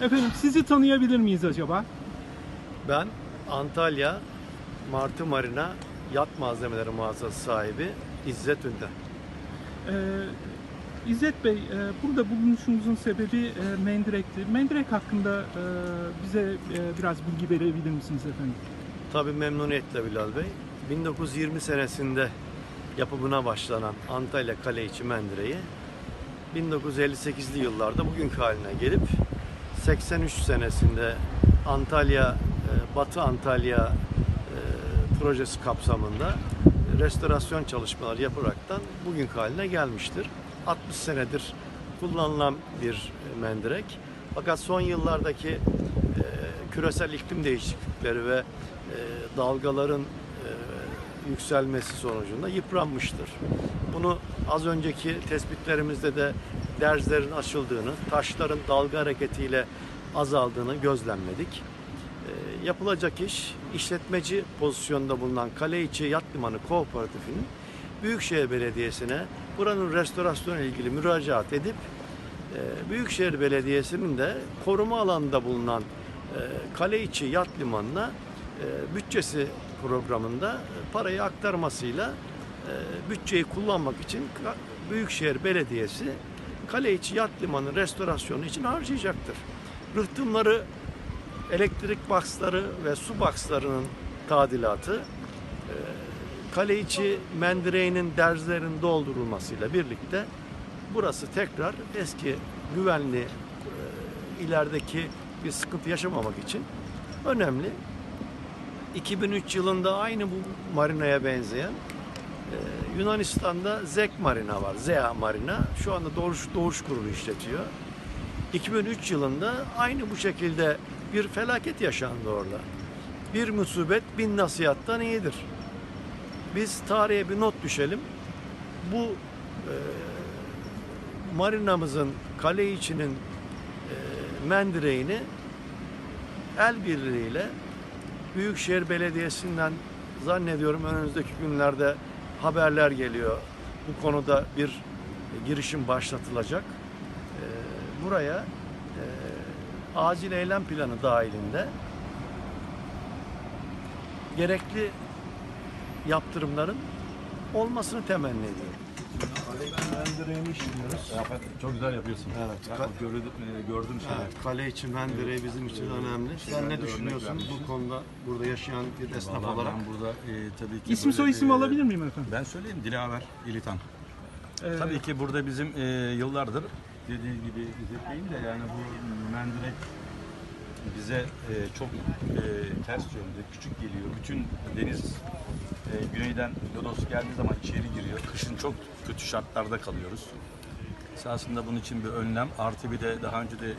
Efendim sizi tanıyabilir miyiz acaba? Ben Antalya Martı Marina Yat Malzemeleri Mağazası sahibi İzzet Ünder. Ee, İzzet Bey, e, burada bulunuşumuzun sebebi e, Mendirek'ti. Mendirek hakkında e, bize e, biraz bilgi verebilir misiniz efendim? Tabii memnuniyetle Bilal Bey. 1920 senesinde yapımına başlanan Antalya Kale içi Mendire'yi 1958'li yıllarda bugünkü haline gelip 83 senesinde Antalya e, Batı Antalya e, projesi kapsamında restorasyon çalışmaları yapılaraktan bugünkü haline gelmiştir. 60 senedir kullanılan bir mendirek. Fakat son yıllardaki e, küresel iklim değişiklikleri ve dalgaların yükselmesi sonucunda yıpranmıştır. Bunu az önceki tespitlerimizde de derzlerin açıldığını, taşların dalga hareketiyle azaldığını gözlemledik. E, yapılacak iş işletmeci pozisyonda bulunan Kale İçi Yat Limanı Kooperatifinin Büyükşehir Belediyesi'ne buranın restorasyonu ilgili müracaat edip e, Büyükşehir Belediyesi'nin de koruma alanında bulunan e, Kale İçi Yat Limanı'na e, bütçesi programında e, parayı aktarmasıyla e, bütçeyi kullanmak için Büyükşehir Belediyesi Kale İçi Yat Limanı restorasyonu için harcayacaktır. Rıhtımları elektrik boxları ve su boxlarının tadilatı, e, kale içi mendireğinin derzlerin doldurulmasıyla birlikte burası tekrar eski güvenli e, ilerideki bir sıkıntı yaşamamak için önemli. 2003 yılında aynı bu marinaya benzeyen Yunanistan'da Zek Marina var. Zea Marina. Şu anda Doğuş, Doğuş Grubu işletiyor. 2003 yılında aynı bu şekilde bir felaket yaşandı orada. Bir musibet bin nasihattan iyidir. Biz tarihe bir not düşelim. Bu e, marinamızın kale içinin e, mendireğini el birliğiyle Büyükşehir Belediyesi'nden zannediyorum önümüzdeki günlerde haberler geliyor. Bu konuda bir girişim başlatılacak. E, buraya e, acil eylem planı dahilinde gerekli yaptırımların olmasını temenni ediyorum. Mendireğini işliyoruz. Çok güzel yapıyorsun. Evet. Gördüm, e, gördüm seni. Evet, kale için mendireği bizim için önemli. Sen ne düşünüyorsun bu konuda burada yaşayan bir esnaf Vallahi olarak? ben burada e, tabii ki... İsim böyle soy isim bir- alabilir miyim efendim? Ben söyleyeyim Dilaver İlitan. Ee, Tabii ki burada bizim e, yıllardır dediği gibi İzzet Bey'in de yani bu mendirek bize e, çok e, ters yönde küçük geliyor. Bütün deniz e, güneyden Lodos geldiği zaman içeri giriyor. Kışın çok kötü şartlarda kalıyoruz. Esasında bunun için bir önlem artı bir de daha önce de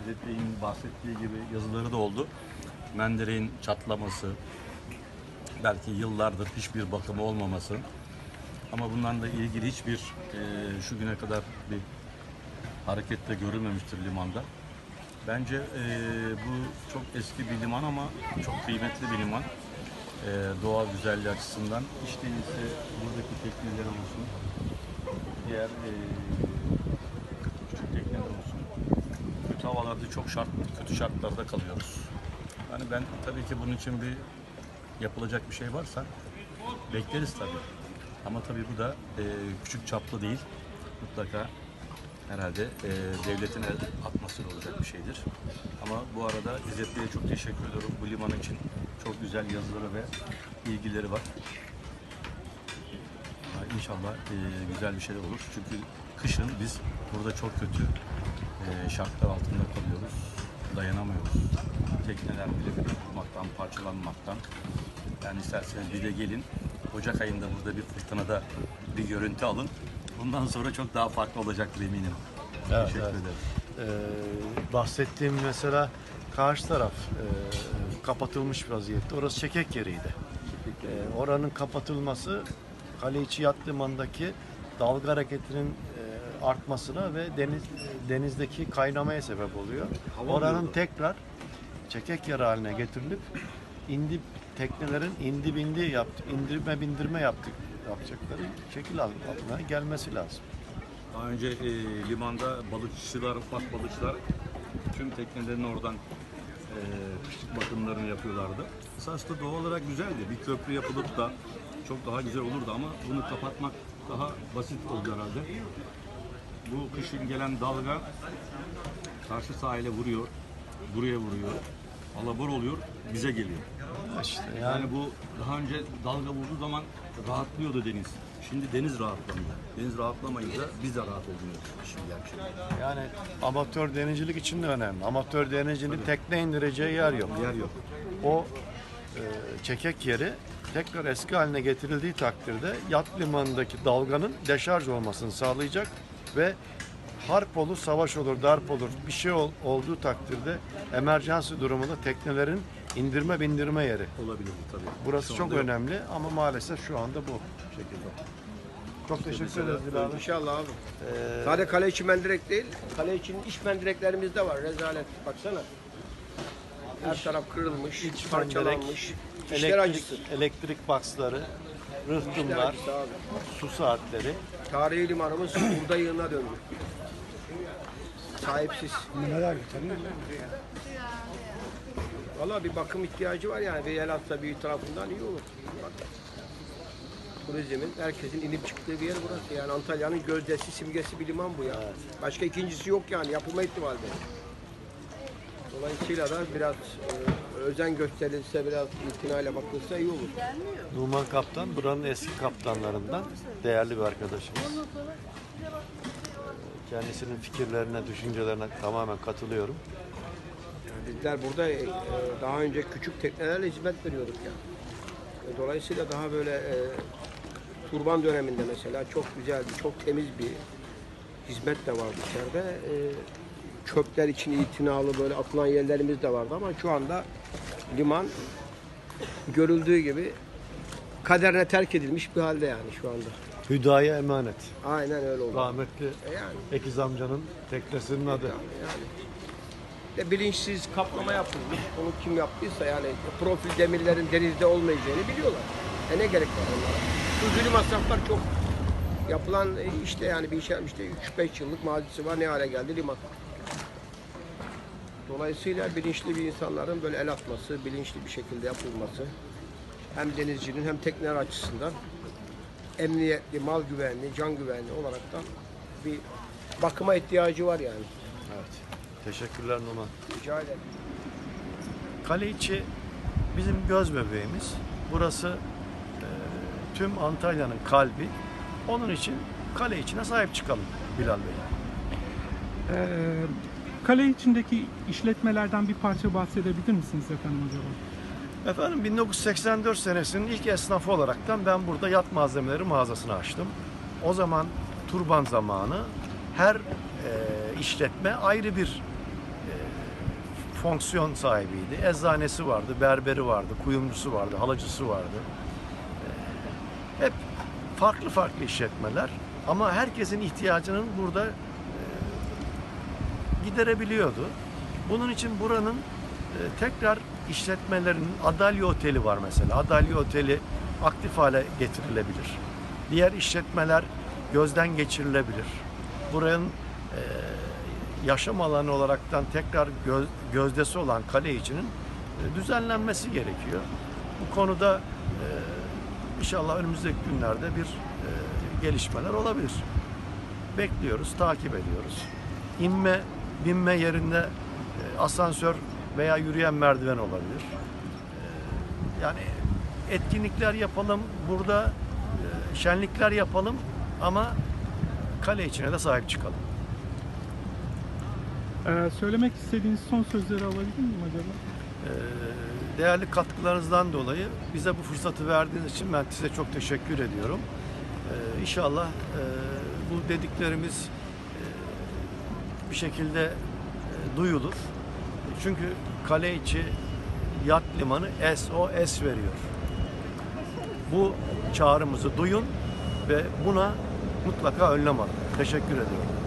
İzzet Bey'in bahsettiği gibi yazıları da oldu. Mendireğin çatlaması, belki yıllardır hiçbir bakımı olmaması ama bunlarla ilgili hiçbir e, şu güne kadar bir harekette görülmemiştir limanda. Bence e, bu çok eski bir liman ama çok kıymetli bir liman. E, doğa güzelliği açısından. Hiç değilse buradaki tekneler olsun, diğer e, küçük tekneler olsun. Kötü havalarda çok şart, kötü şartlarda kalıyoruz. Yani ben tabii ki bunun için bir yapılacak bir şey varsa bekleriz tabii. Ama tabii bu da e, küçük çaplı değil. Mutlaka herhalde e, devletin el atması olacak bir şeydir. Ama bu arada İzzet Bey'e çok teşekkür ediyorum. Bu liman için çok güzel yazıları ve ilgileri var. İnşallah e, güzel bir şeyler olur. Çünkü kışın biz burada çok kötü e, şartlar altında kalıyoruz. Dayanamıyoruz. Tekneler bile bile vurmaktan, parçalanmaktan. Yani isterseniz bir de gelin. Ocak ayında burada bir fırtınada bir görüntü alın. Bundan sonra çok daha farklı olacaktır eminim. Evet, Teşekkür evet. ederim. Ee, bahsettiğim mesela karşı taraf e, kapatılmış vaziyette. Orası çekek yeriydi. Ee, oranın kapatılması kale içi yat limanındaki dalga hareketinin e, artmasına ve deniz denizdeki kaynamaya sebep oluyor. Oranın tekrar çekek yer haline getirilip indi teknelerin indi bindi yaptı, indirme bindirme yaptık yapacakları şekil altına gelmesi lazım. Daha önce e, limanda balıkçılar, ufak balıkçılar tüm teknelerin oradan e, kışlık bakımlarını yapıyorlardı. Esas da doğal olarak güzeldi. Bir köprü yapılıp da çok daha güzel olurdu ama bunu kapatmak daha basit oldu herhalde. Bu kışın gelen dalga karşı sahile vuruyor, buraya vuruyor, alabor oluyor, bize geliyor. İşte Yani bu daha önce dalga vurduğu zaman rahatlıyordu deniz. Şimdi deniz rahatlamıyor. Deniz rahatlamayınca biz de rahat olmuyoruz işin gerçeği. Yani amatör denizcilik için de önemli. Amatör denizcinin tekne indireceği yer yok. Yer yok. O e, çekek yeri tekrar eski haline getirildiği takdirde yat limanındaki dalganın deşarj olmasını sağlayacak ve harp olur, savaş olur, darp olur bir şey ol- olduğu takdirde emerjansı durumunda teknelerin indirme bindirme yeri. Olabilir bu tabii. Burası Şu çok anda yok. önemli ama maalesef şu anda bu şekilde. Çok teşekkür ederiz Bilal abi. İnşallah abi. Sadece kale içi mendirek değil, kale içinin iç mendireklerimiz de var. Rezalet. Baksana. Her taraf kırılmış, iç parçalanmış. İşler Elektrik, acısı. elektrik baksları, İşler rıhtımlar, acısı abi. su saatleri. Tarihi limanımız burada yığına döndü. Sahipsiz. Valla bir bakım ihtiyacı var yani. Bir el atsa bir tarafından iyi olur. Bak. Turizmin, herkesin inip çıktığı bir yer burası. Yani Antalya'nın gözdesi, simgesi bir liman bu ya. Başka ikincisi yok yani. Yapılma ihtimali. Dolayısıyla da biraz e, özen gösterilse, biraz itinayla bakılsa iyi olur. Numan Kaptan buranın eski kaptanlarından değerli bir arkadaşımız. Kendisinin fikirlerine, düşüncelerine tamamen katılıyorum. Bizler burada e, daha önce küçük teknelerle hizmet veriyorduk ya. E, Dolayısıyla daha böyle e, turban döneminde mesela çok güzel çok temiz bir hizmet de vardı içeride. E, çöpler için itinalı böyle atılan yerlerimiz de vardı ama şu anda liman görüldüğü gibi kaderine terk edilmiş bir halde yani şu anda. Hüdaya emanet. Aynen öyle oldu. Rahmetli E yani. Ekiz amcanın teknesinin adı. Yani. De bilinçsiz kaplama yapılmış. Onu kim yaptıysa yani profil demirlerin denizde olmayacağını biliyorlar. E ne gerek var onlara? Üzülü masraflar çok. Yapılan e, işte yani bir işe işte 3-5 yıllık mazisi var ne hale geldi liman. Dolayısıyla bilinçli bir insanların böyle el atması, bilinçli bir şekilde yapılması hem denizcinin hem tekneler açısından emniyetli, mal güvenliği, can güvenliği olarak da bir bakıma ihtiyacı var yani. Evet. Teşekkürler Numan. Rica ederim. Kale içi bizim göz bebeğimiz. Burası e, tüm Antalya'nın kalbi. Onun için kale içine sahip çıkalım Bilal Bey. Ee, kale içindeki işletmelerden bir parça bahsedebilir misiniz efendim acaba? Efendim 1984 senesinin ilk esnafı olaraktan ben burada yat malzemeleri mağazasını açtım. O zaman turban zamanı her e, işletme ayrı bir fonksiyon sahibiydi. Eczanesi vardı, berberi vardı, kuyumcusu vardı, halıcısı vardı. E, hep farklı farklı işletmeler ama herkesin ihtiyacının burada e, giderebiliyordu. Bunun için buranın e, tekrar işletmelerinin Adalya Oteli var mesela. Adalya Oteli aktif hale getirilebilir. Diğer işletmeler gözden geçirilebilir. Buranın e, yaşam alanı olaraktan tekrar göz, gözdesi olan kale içinin e, düzenlenmesi gerekiyor. Bu konuda e, inşallah önümüzdeki günlerde bir e, gelişmeler olabilir. Bekliyoruz, takip ediyoruz. İnme, binme yerinde e, asansör veya yürüyen merdiven olabilir. E, Yani etkinlikler yapalım, burada e, şenlikler yapalım ama kale içine de sahip çıkalım. Ee, söylemek istediğiniz son sözleri alabilir miyim acaba? Ee, değerli katkılarınızdan dolayı bize bu fırsatı verdiğiniz için ben size çok teşekkür ediyorum. Ee, inşallah e, bu dediklerimiz e, bir şekilde e, duyulur. Çünkü kale içi yat limanı SOS veriyor. Bu çağrımızı duyun ve buna mutlaka önlem alın. Teşekkür ediyorum.